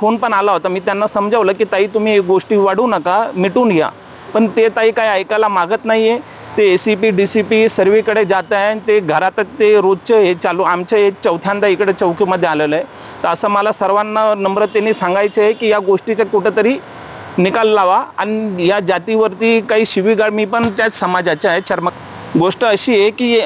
Phone पण आला होता. मी त्यांना समजावलं की ताई तुम्ही हे गोष्टी वाढवू नका मिटून घ्या. पण ते ताई काय ऐकायला मागत नाही आहे ते A C P D C P सर्वीकडे जात आहे आणि ते घरातच ते रोजचे हे चालू आमच्या हे चौथ्यांदा इकडे चौकीमध्ये आलेलं आहे. तर असं मला सर्वांना नम्रतेने सांगायचं आहे की या गोष्टीचा कुठंतरी निकाल लावा आणि या जातीवरती काही शिवीगाळ मी पण त्याच समाजाच्या आहे. चर्म गोष्ट अशी आहे की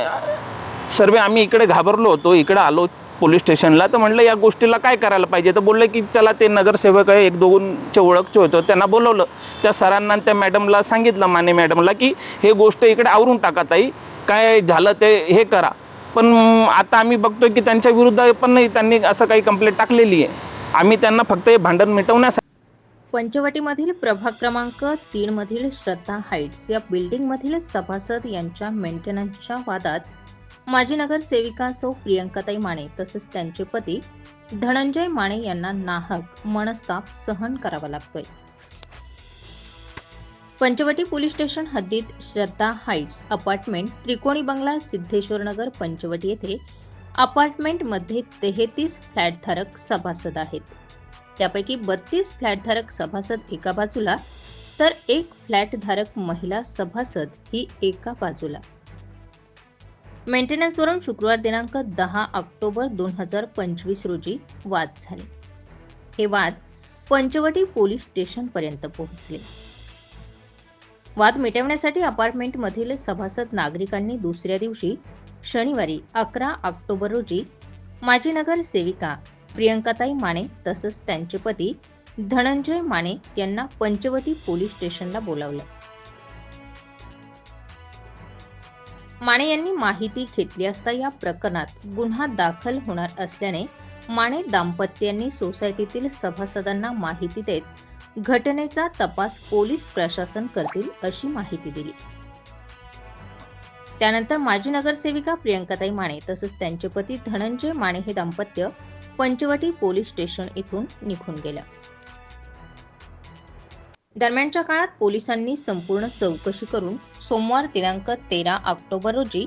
सर्व आम्ही इकडे घाबरलो होतो इकडे आलो पोलीस स्टेशनला तर म्हणलं या गोष्टीला काय करायला पाहिजे? तर बोललं की चला ते नगरसेवक आहे एक दोनचे ओळखचे होतं त्यांना बोलवलं. त्या सरांना त्या मॅडमला सांगितलं माने मॅडमला की हे गोष्ट इकडे आवरून टाका ताई. काय झालं ते हे करा. पण आता आम्ही बघतोय की त्यांच्या विरुद्ध पण नाही त्यांनी असं काही कंप्लेंट टाकलेली आहे. आम्ही त्यांना फक्त हे भांडण मिटवण्यासाठी पंचवटीमधील प्रभाग क्रमांक तीन मधील श्रद्धा हाईट्स या बिल्डिंगमधील सभासद यांच्या मेंटेनन्सच्या वादात माजी नगरसेविका सौ प्रियंकाताई माने तसेच त्यांचे पती धनंजय माने यांना नाहक मनस्ताप सहन करावा लागतोय. पंचवटी पोलीस स्टेशन हद्दीत श्रद्धा हाईट्स अपार्टमेंट त्रिकोणी बंगला सिद्धेश्वर नगर पंचवटी येथे अपार्टमेंटमध्ये तेहतीस फ्लॅटधारक सभासद आहेत. त्यापैकी बत्तीस फ्लॅटधारक सभासद एका बाजूला तर एक फ्लॅटधारक महिला सभासद ही एका बाजूला. मेंटेनन्सवरून शुक्रवार दिनांक दहा ऑक्टोबर दोन हजार पंचवीस रोजी वाद झाले. हे वाद पंचवटी पोलीस स्टेशनपर्यंत पोहोचले. वाद मिटवण्यासाठी अपार्टमेंटमधील सभासद नागरिकांनी दुसऱ्या दिवशी शनिवारी अकरा ऑक्टोबर रोजी माजी नगर सेविका प्रियंकाताई माने तसंच त्यांचे पती धनंजय माने यांना पंचवटी पोलीस स्टेशनला बोलावलं. माने यांनी माहिती घेतली असता या प्रकरणात गुन्हा दाखल होणार असल्याने माने दाम्पत्यांनी सोसायटीतील सभासदांना माहिती देत घटनेचा तपास पोलीस प्रशासन करतील अशी माहिती दिली. त्यानंतर माजी नगरसेविका प्रियंकाताई माने तसंच त्यांचे पती धनंजय माने हे दाम्पत्य पंचवटी पोलीस स्टेशन इथून निघून गेलं. दरम्यानच्या काळात पोलिसांनी संपूर्ण चौकशी करून सोमवार दिनांक तेरा ऑक्टोबर रोजी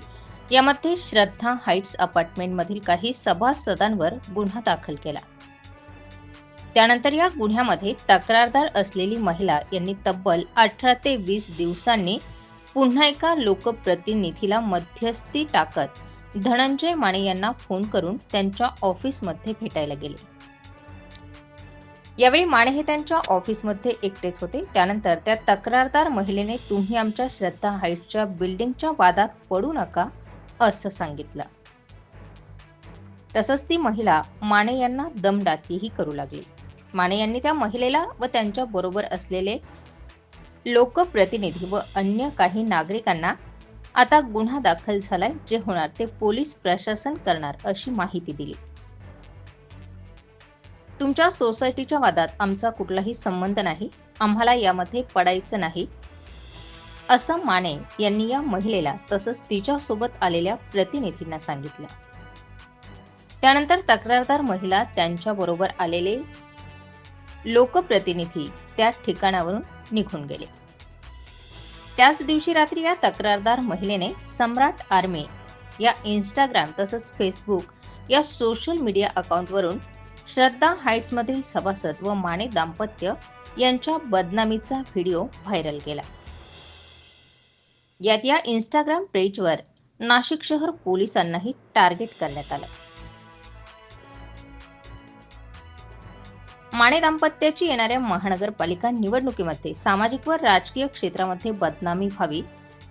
यामध्ये श्रद्धा हाईट्स अपार्टमेंटमधील काही सभासदांवर गुन्हा दाखल केला. त्यानंतर या गुन्ह्यामध्ये तक्रारदार असलेली महिला यांनी तब्बल अठरा ते वीस दिवसांनी पुन्हा एका लोकप्रतिनिधीला मध्यस्थी टाकत धनंजय माने यांना फोन करून त्यांच्या ऑफिसमध्ये भेटायला गेले. यावेळी माने हे त्यांच्या ऑफिसमध्ये एकटेच होते. त्यानंतर त्या तक्रारदार महिलेने तुम्ही आमच्या श्रद्धा हाईटच्या बिल्डिंगच्या वादात पडू नका असं सांगितलं. तसंच ती महिला माने यांना दमडातीही करू लागली. माने यांनी त्या महिलेला व त्यांच्या बरोबर असलेले लोकप्रतिनिधी व अन्य काही नागरिकांना आता गुन्हा दाखल झालाय जे होणार ते पोलीस प्रशासन करणार अशी माहिती दिली. तुमच्या सोसायटीच्या वादात आमचा कुठलाही संबंध नाही आम्हाला यामध्ये पडायचं नाही असं माने यांनी या महिलेला तसंच तिच्यासोबत आलेल्या प्रतिनिधींना सांगितलं. त्यानंतर तक्रारदार महिला त्यांच्याबरोबर आलेले लोकप्रतिनिधी त्या ठिकाणावरून निघून गेले. त्याच दिवशी रात्री या तक्रारदार महिलेने सम्राट आर्मी या इंस्टाग्राम तसंच फेसबुक या सोशल मीडिया अकाउंटवरून श्रद्धा हाईट्समधील सभासद व माने दाम्पत्य यांच्या बदनामीचा व्हिडिओ व्हायरल केला. यात या इंस्टाग्राम पेजवर नाशिक शहर पोलिसांनाही टार्गेट करण्यात आलं. माने दाम्पत्याची येणाऱ्या महानगरपालिका निवडणुकीमध्ये सामाजिक व राजकीय क्षेत्रामध्ये बदनामी व्हावी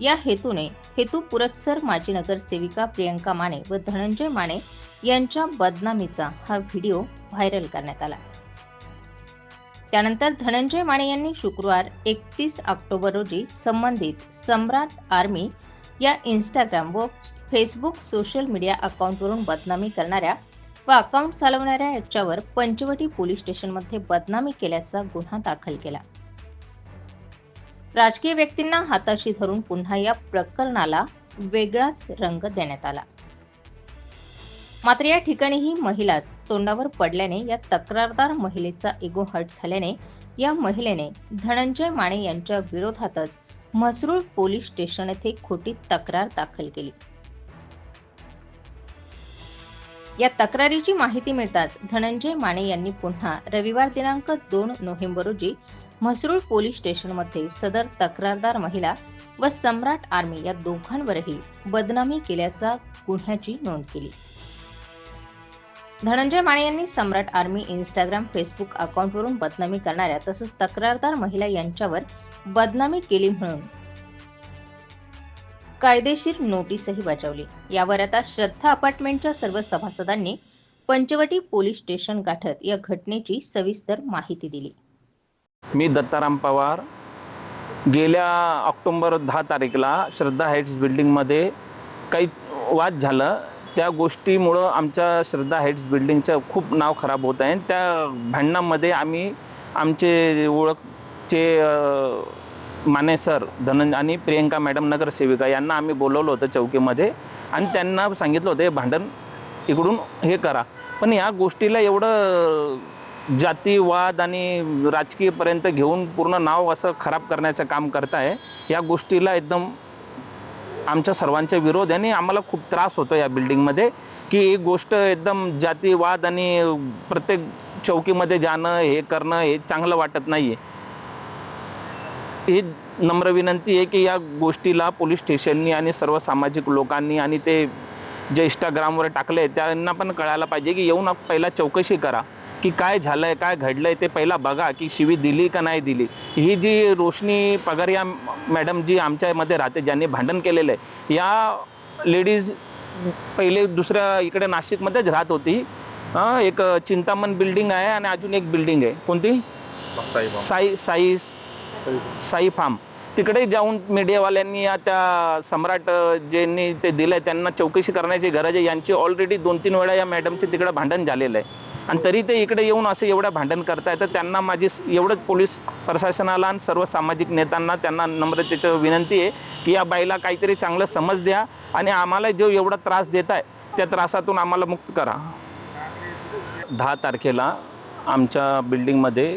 या हेतूने हेतू पुरस्सर माजी नगरसेविका प्रियंका माने व धनंजय माने यांच्या बदनामीचा हा व्हिडिओ व्हायरल करण्यात आला. त्यानंतर धनंजय माने यांनी शुक्रवार एकतीस ऑक्टोबर रोजी संबंधित सम्राट आर्मी या इंस्टाग्राम व फेसबुक सोशल मीडिया अकाउंटवरून बदनामी करणाऱ्या व अकाउंट चालवणाऱ्या याच्यावर पंचवटी पोलीस स्टेशनमध्ये बदनामी केल्याचा गुन्हा दाखल केला. राजकीय व्यक्तींना हाताशी धरून पुन्हा या प्रकरणाला वेगळाच रंग देण्यात आला. मात्र या ठिकाणी ही महिलाच तोंडावर पडल्याने या तक्रारदार महिलेचा इगो हट झाल्याने या महिलेने धनंजय माने यांच्या विरोधातच म्हसरूळ पोलीस स्टेशन येथे खोटी तक्रार दाखल केली. या तक्रारीची माहिती मिळताच धनंजय माने यांनी पुन्हा रविवार दिनांक दोन नोव्हेंबर रोजी म्हसरूळ पोलीस स्टेशनमध्ये सदर तक्रारदार महिला व सम्राट आर्मी या दोघांवरही बदनामी केल्याचा गुन्ह्याची नोंद केली. धनंजय माने यांनी सम्राट आर्मी इंस्टाग्राम फेसबुक अकाउंटवरून बदनामी करणाऱ्या तसंच तक्रारदार महिला यांच्यावर बदनामी केली म्हणून कायदेशीर नोटीसही बजावली. यावर आता श्रद्धा अपार्टमेंटच्या सर्व सभासदांनी पंचवटी पोलीस स्टेशन गाठत या घटनेची सविस्तर माहिती दिली. मी दत्ताराम पवार. गेल्या ऑक्टोंबर दहा तारीखला श्रद्धा हाईट्स बिल्डिंगमध्ये काही वाद झालं. त्या गोष्टीमुळं आमच्या श्रद्धा हाईट्स बिल्डिंगचं खूप नाव खराब होत आहे. त्या भांडणामध्ये आम्ही आमचे ओळखचे माने सर धनंजय आणि प्रियंका मॅडम नगरसेविका यांना आम्ही बोलवलं होतं चौकीमध्ये. आणि त्यांना सांगितलं होतं हे भांडण इकडून हे करा. पण या गोष्टीला एवढं जातीवाद आणि राजकीयपर्यंत घेऊन पूर्ण नाव असं खराब करण्याचं काम करताय या गोष्टीला एकदम आमच्या सर्वांचा विरोध आहे आणि आम्हाला खूप त्रास होतो या बिल्डिंगमध्ये की ही गोष्ट एकदम जातीवाद आणि प्रत्येक चौकीमध्ये जाणं हे करणं हे चांगलं वाटत नाही ही नम्र विनंती आहे की या गोष्टीला पोलीस स्टेशननी आणि सर्व सामाजिक लोकांनी आणि ते जे इंस्टाग्रामवर टाकले त्यांना पण कळायला पाहिजे की येऊन पहिला चौकशी करा. की काय झालंय काय घडलंय ते पहिला बघा की शिवी दिली का नाही दिली. ही जी रोशनी पगारिया मॅडम जी आमच्यामध्ये राहते ज्यांनी भांडण केलेलं आहे या लेडीज पहिले दुसऱ्या इकडे नाशिकमध्येच राहत होती. एक चिंतामण बिल्डिंग आहे आणि अजून एक बिल्डिंग आहे. कोणती? साई साई साई फार्म. तिकडे जाऊन मीडियावाल्यांनी या त्या सम्राट ज्यांनी ते दिलंय त्यांना चौकशी करण्याची गरज आहे. यांची ऑलरेडी दोन तीन वेळा या मॅडमचे तिकडे भांडण झालेलं आहे. आणि तरी ते इकडे येऊन असं एवढं भांडण करताय तर त्यांना माझी एवढंच पोलीस प्रशासनाला आणि सर्व सामाजिक नेत्यांना त्यांना नम्रतेचं विनंती आहे की या बाईला काहीतरी चांगलं समज द्या आणि आम्हाला जो एवढा त्रास देत आहे त्या त्रासातून आम्हाला मुक्त करा. दहा तारखेला आमच्या बिल्डिंगमध्ये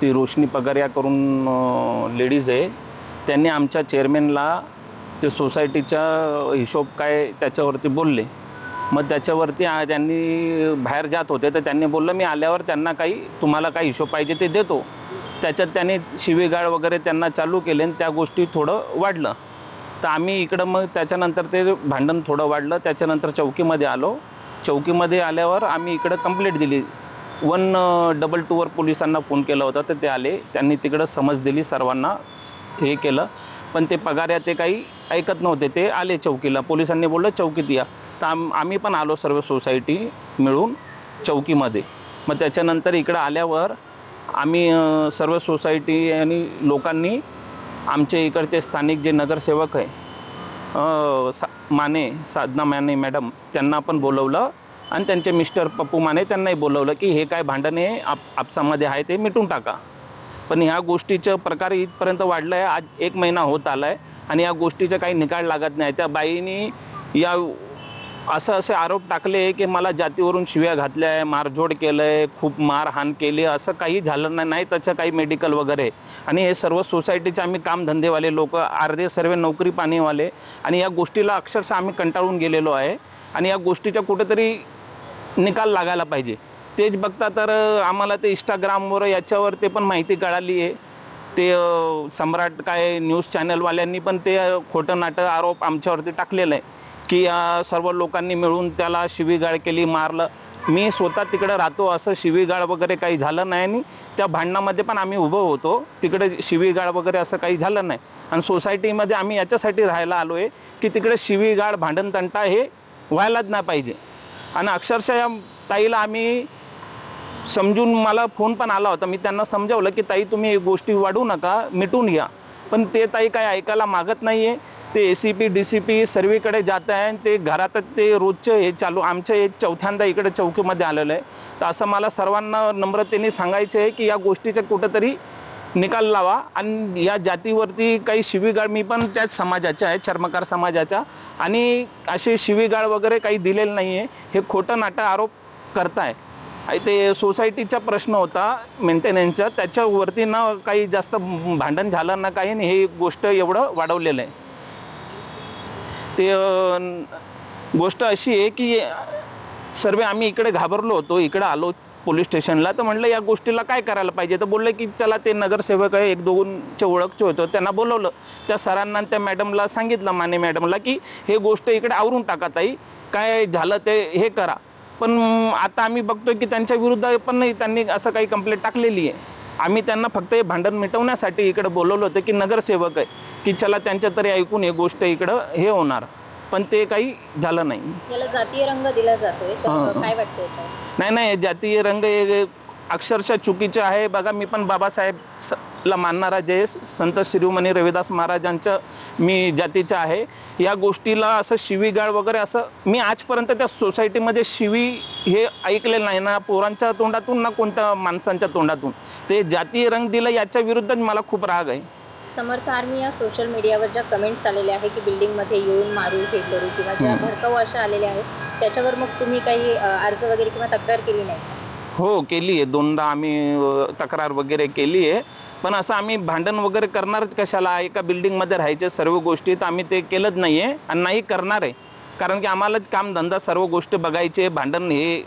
ती रोशनी पगारिया करून लेडीज आहे. त्यांनी आमच्या चेअरमॅनला ते सोसायटीचा हिशोब काय त्याच्यावरती बोलले. मग त्याच्यावरती त्यांनी बाहेर जात होते तर त्यांनी बोललं मी आल्यावर त्यांना काही तुम्हाला काही हिशोब पाहिजे ते देतो. त्याच्यात त्यांनी शिवीगाळ वगैरे त्यांना चालू केले आणि त्या गोष्टी थोडं वाढलं. तर आम्ही इकडं मग त्याच्यानंतर ते भांडण थोडं वाढलं. त्याच्यानंतर चौकीमध्ये आलो. चौकीमध्ये आल्यावर आम्ही इकडं कंप्लेंट दिली. वन डबल टूवर पोलिसांना फोन केला होता तर ते आले. त्यांनी तिकडं समज दिली सर्वांना हे केलं. पण ते पगार या ते काही ऐकत नव्हते. ते आले चौकीला. पोलिसांनी बोललं चौकीत या. तर आम आम्ही पण आलो सर्व सोसायटी मिळून चौकीमध्ये. मग त्याच्यानंतर इकडं आल्यावर आम्ही सर्व सोसायटी आणि लोकांनी आमचे इकडचे स्थानिक जे नगरसेवक आहे सा माने साधना माने मॅडम त्यांना पण बोलवलं आणि त्यांचे मिस्टर पप्पू माने त्यांनाही बोलवलं की हे काय भांडण आहे आप आपसामध्ये आहे ते मिटून टाका. पण ह्या गोष्टीचं प्रकार इथपर्यंत वाढलं आहे आज एक महिना होत आला आहे आणि या गोष्टीचा काही निकाल लागत नाही. त्या बाईनी या असं असे आरोप टाकले की मला जातीवरून शिव्या घातल्या आहे मारझोड केलं आहे खूप मारहाण केली असं काही झालं नाही नाही त्याचं काही मेडिकल वगैरे. आणि हे सर्व सोसायटीचे आम्ही कामधंदेवाले लोक अर्धे सर्व नोकरी पाणीवाले. आणि या गोष्टीला अक्षरशः आम्ही कंटाळून गेलेलो आहे. आणि या गोष्टीचा कुठेतरी निकाल लागायला पाहिजे. तेच बघता तर आम्हाला ते इंस्टाग्रामवर याच्यावर ते पण माहिती कळाली आहे ते सम्राट काय न्यूज चॅनलवाल्यांनी पण ते खोटं नाटं आरोप आमच्यावरती टाकलेलं आहे की सर्व लोकांनी मिळून त्याला शिवीगाळ केली मारलं. मी स्वतः तिकडे राहतो असं शिवीगाळ वगैरे काही झालं नाही आणि त्या भांडणामध्ये पण आम्ही उभं होतो. तिकडे शिवीगाळ वगैरे असं काही झालं नाही. आणि सोसायटीमध्ये आम्ही याच्यासाठी राहायला आलो आहे की तिकडे शिवीगाळ भांडणतंटा हे व्हायलाच नाही पाहिजे. आणि अक्षरशः या ताईला आम्ही समजून मला फोन पण आला होता. मी त्यांना समजावलं की ताई तुम्ही गोष्टी वाढू नका मिटून घ्या. पण ते ताई काय ऐकायला मागत नाही आहे ते A C P D C P सर्वीकडे जात आहे आणि ते घरातच ते रोजचं हे चालू आमच्या हे चौथ्यांदा इकडे चौकीमध्ये आलेलं आहे. तर असं मला सर्वांना नम्रतेने सांगायचं आहे की या गोष्टीचा कुठंतरी निकाल लावा आणि या जातीवरती काही शिवीगाळ मी पण त्याच समाजाच्या आहे चर्मकार समाजाच्या आणि असे शिवीगाळ वगैरे काही दिलेलं नाही आहे हे खोटं नाटं आरोप करताय. ते सोसायटीचा प्रश्न होता मेंटेनन्सचा त्याच्यावरती ना काही जास्त भांडण झालं ना काही नाही हे गोष्ट एवढं वाढवलेलं आहे. ते गोष्ट अशी आहे की सर्व आम्ही इकडे घाबरलो होतो इकडे आलो पोलीस स्टेशनला. तर म्हणलं या गोष्टीला काय करायला पाहिजे? तर बोललं की चला ते नगरसेवक आहे एक दोनचे ओळखचे होतं. त्यांना बोलवलं. त्या सरांना त्या मॅडमला सांगितलं माने मॅडमला की हे गोष्ट इकडे आवरून टाका ताई. काय झालं ते हे करा. पण आता आम्ही बघतोय की त्यांच्या विरुद्ध पण नाही त्यांनी असं काही कंप्लेंट टाकलेली आहे आम्ही त्यांना फक्त हे भांडण मिटवण्यासाठी इकडे बोलवलं होतं की नगरसेवक आहे की चला त्यांच्या तरी ऐकून हे गोष्ट इकडं हे होणार पण ते काही झालं नाही याला जातीय रंग दिला जातोय. काय वाटतंय? नाही नाही जातीय रंग हे अक्षरशः चुकीचं आहे. बघा मी पण बाबासाहेब स- ला मानणारा जे संत शिरोमणी रविदास महाराजांचं मी जातीचं आहे. या गोष्टीला असं शिवीगाळ वगैरे असं मी आजपर्यंत त्या सोसायटीमध्ये शिवी हे ऐकलेलं नाही. ना पोरांच्या तोंडातून ना कोणत्या माणसांच्या तोंडातून. ते जातीय रंग दिलं याच्या विरुद्ध मला खूप राग आहे. समर्थ आर्मी या सोशल मीडियावर ज्या कमेंट्स आलेल्या आहे की बिल्डिंगमध्ये येऊन मारू हे करू किंवा ज्या. भडकाऊ अशा आलेल्या आहेत त्याच्यावर मग तुम्ही काही अर्ज वगैरे किंवा तक्रार केली नाही? हो केली आहे. दोनदा आम्ही तक्रार वगैरे केली आहे. पण असं आम्ही भांडण वगैरे करणारच कशाला? एका बिल्डिंगमध्ये राहायच्या सर्व गोष्टी तर आम्ही ते केलंच नाही आहे आणि नाही करणार आहे. कारण की आम्हालाच कामधंदा सर्व गोष्टी बघायचे भांडण हे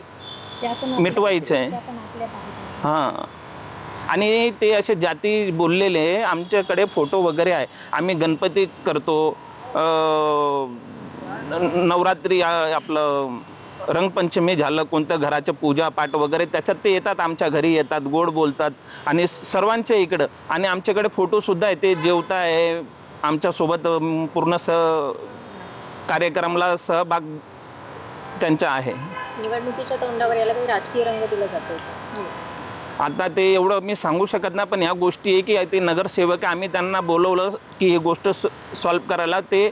मिटवायचं आहे. हां. आणि ते असे जाती बोललेले आमच्याकडे फोटो वगैरे आहे. आम्ही गणपती करतो. नवरात्री आपलं रंगपंचमी झालं कोणतं घराचं पूजा पाठ वगैरे त्याच्यात ते येतात आमच्या घरी येतात गोड बोलतात. आणि सर्वांच्या इकडं. आणि आमच्याकडे फोटो सुद्धा आहे ते जेवता आहे. आमच्यासोबत पूर्ण स कार्यक्रमला सहभाग त्यांचा आहे. निवडणुकीच्या तोंडावर याला काही राजकीय रंग दिला जातोय का? आता ते एवढं मी सांगू शकत नाही पण ह्या गोष्टी आहे की ते नगरसेवक आम्ही त्यांना बोलवलं की ही गोष्ट सॉल्व्ह करायला ते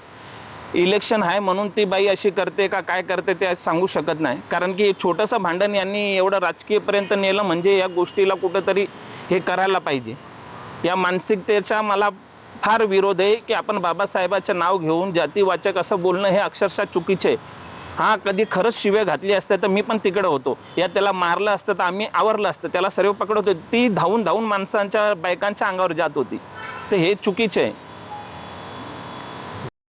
इलेक्शन आहे म्हणून ती बाई अशी करते का काय करते ते सांगू शकत नाही. कारण की छोटंसं भांडण यांनी एवढं राजकीयपर्यंत नेलं म्हणजे या गोष्टीला कुठंतरी हे करायला पाहिजे. या मानसिकतेचा मला फार विरोध आहे की आपण बाबासाहेबाचं नाव घेऊन जातीवाचक असं बोलणं हे अक्षरशः चुकीचं आहे. हा कधी खरंच शिव्या घातली असते तर मी पण तिकडं होतो. या त्याला मारलं असतं तर आम्ही आवरलं असतं. त्याला सर्व पकडत होते. ती धावून धावून माणसांच्या बायकांच्या अंगावर जात होती. तर हे चुकीचं आहे.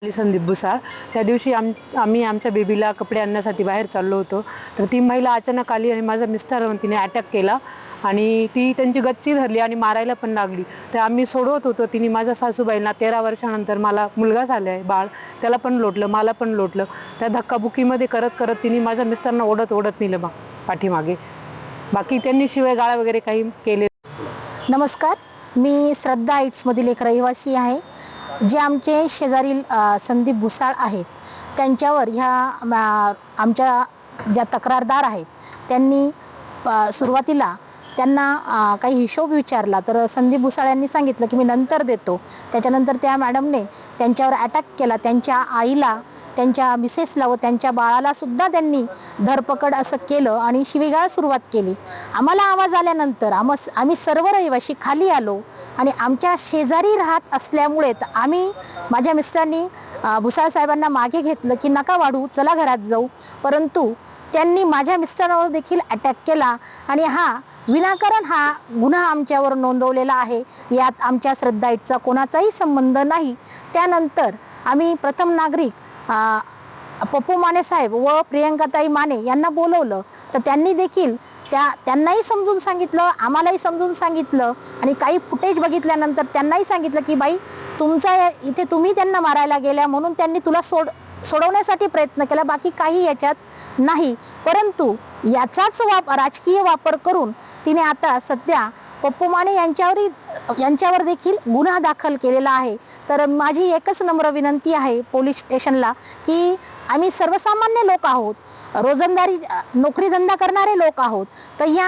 संदीप भुसाळ. त्या दिवशी आम आम्ही आमच्या बेबीला कपडे आणण्यासाठी बाहेर चाललो होतो. तर ती महिला अचानक आली आणि माझा मिस्टर तिने अटॅक केला. आणि ती त्यांची गच्ची धरली आणि मारायला पण लागली. तर आम्ही सोडवत होतो. तिने माझ्या सासूबाईंना तेरा वर्षानंतर मला मुलगा झाला आहे बाळ. त्याला पण लोटलं मला पण लोटलं. त्या धक्काबुक्कीमध्ये करत करत तिने माझ्या मिस्टरना ओढत ओढत नेलं मग पाठीमागे. बाकी त्यांनी शिवाय गाळा वगैरे काही केले नमस्कार. मी श्रद्धा आईट्समधील एक रहिवासी आहे. जे आमचे शेजारील संदीप भुसाळ आहेत त्यांच्यावर ह्या आमच्या ज्या तक्रारदार आहेत त्यांनी सुरुवातीला त्यांना काही हिशोब विचारला. तर संदीप भुसाळ यांनी सांगितलं की मी नंतर देतो. त्याच्यानंतर त्या मॅडमने त्यांच्यावर अटॅक केला. त्यांच्या आईला त्यांच्या मिसेसला व त्यांच्या बाळाला सुद्धा त्यांनी धरपकड असं केलं आणि शिवीगाळ सुरुवात केली. आम्हाला आवाज आल्यानंतर आम आम्ही सर्व रहिवाशी खाली आलो आणि आमच्या शेजारी राहत असल्यामुळे आम्ही माझ्या मिस्टरांनी भुसाळ साहेबांना मागे घेतलं की नका वाढू चला घरात जाऊ. परंतु त्यांनी माझ्या मिस्टरांवर देखील अटॅक केला आणि हा विनाकारण हा गुन्हा आमच्यावर नोंदवलेला आहे. यात आमच्या श्रद्धाईटचा कोणाचाही संबंध नाही. त्यानंतर आम्ही प्रथम नागरिक पप्पू माने साहेब व प्रियंकाताई माने यांना बोलवलं. तर त्यांनी देखील त्या त्यांनाही समजून सांगितलं आम्हालाही समजून सांगितलं आणि काही फुटेज बघितल्यानंतर त्यांनाही सांगितलं की बाई तुमचा इथे तुम्ही त्यांना मारायला गेल्या म्हणून त्यांनी तुला सोड सोडवण्यासाठी प्रयत्न केला बाकी काही याच्यात नाही. परंतु याचाच वाप राजकीय वापर करून तिने आता सध्या पप्पू माने यांच्यावरही यांच्यावर देखील गुन्हा दाखल केलेला आहे. तर माझी एकच नम्र विनंती आहे पोलीस स्टेशनला की आम्ही सर्वसामान्य लोक आहोत. रोजंदारी नोकरीधंदा करणारे लोक आहोत. तर या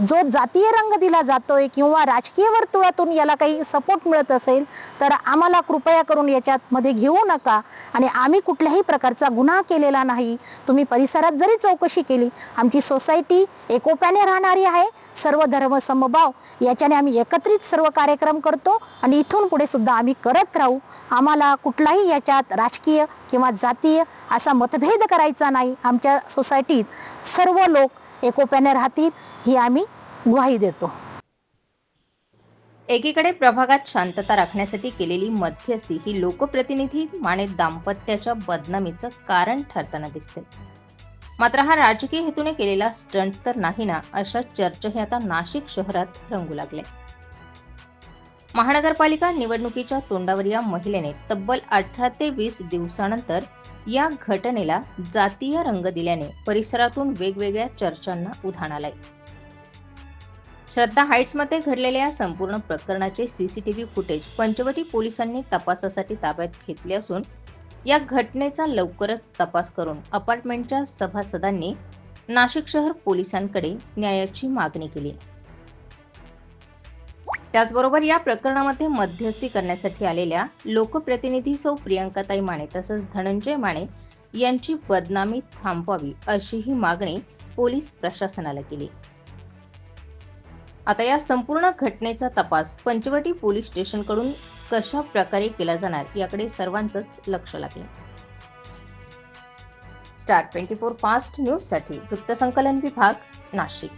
जो जातीय रंग दिला जातोय किंवा राजकीय वर्तुळातून याला काही सपोर्ट मिळत असेल तर आम्हाला कृपया करून याच्यात मध्ये घेऊ नका. आणि आम्ही कुठल्याही प्रकारचा गुन्हा केलेला नाही. तुम्ही परिसरात जरी चौकशी केली आमची सोसायटी एकोप्याने राहणारी आहे. सर्व धर्म समभाव याच्याने आम्ही एकत्रित सर्व कार्यक्रम करतो आणि इथून पुढे सुद्धा आम्ही करत राहू. आम्हाला कुठलाही याच्यात राजकीय किंवा जातीय असा मतभेद करायचा नाही. आमच्या सोसायटीत सर्व लोक एकोप्याने राहतील ही आम्ही ग्वाही देतो. एकीकडे प्रभागात शांतता राखण्यासाठी केलेली मध्यस्थी ही लोकप्रतिनिधी माने दाम्पत्याच्या बदनामीचं कारण ठरताना दिसते. मात्र हा राजकीय हेतूने केलेला स्टंट तर नाही ना अशा चर्चाही आता नाशिक शहरात रंगू लागले. महानगरपालिका निवडणुकीच्या तोंडावर या महिलेने तब्बल अठरा ते वीस दिवसानंतर या घटनेला जातीय रंग दिल्याने परिसरातून वेगवेगळ्या चर्चांना उधाण आलंय. श्रद्धा हाईट्समध्ये घडलेल्या या संपूर्ण प्रकरणाचे सीसीटीव्ही फुटेज पंचवटी पोलिसांनी तपासासाठी ताब्यात घेतले असून या घटनेचा लवकरच तपास करून अपार्टमेंटच्या सभासदांनी नाशिक शहर पोलिसांकडे न्यायाची मागणी केली. त्याचबरोबर या प्रकरणामध्ये मध्यस्थी करण्यासाठी आलेल्या लोकप्रतिनिधी सौ प्रियंकाताई माने तसंच धनंजय माने यांची बदनामी थांबवावी अशीही मागणी पोलीस प्रशासनाला केली. आता या संपूर्ण घटनेचा तपास पंचवटी पोलीस स्टेशनकडून कशा प्रकारे केला जाणार याकडे सर्वांचंच लक्ष लागले. स्टार ट्वेंटी फोर फास्ट न्यूजसाठी वृत्तसंकलन विभाग नाशिक.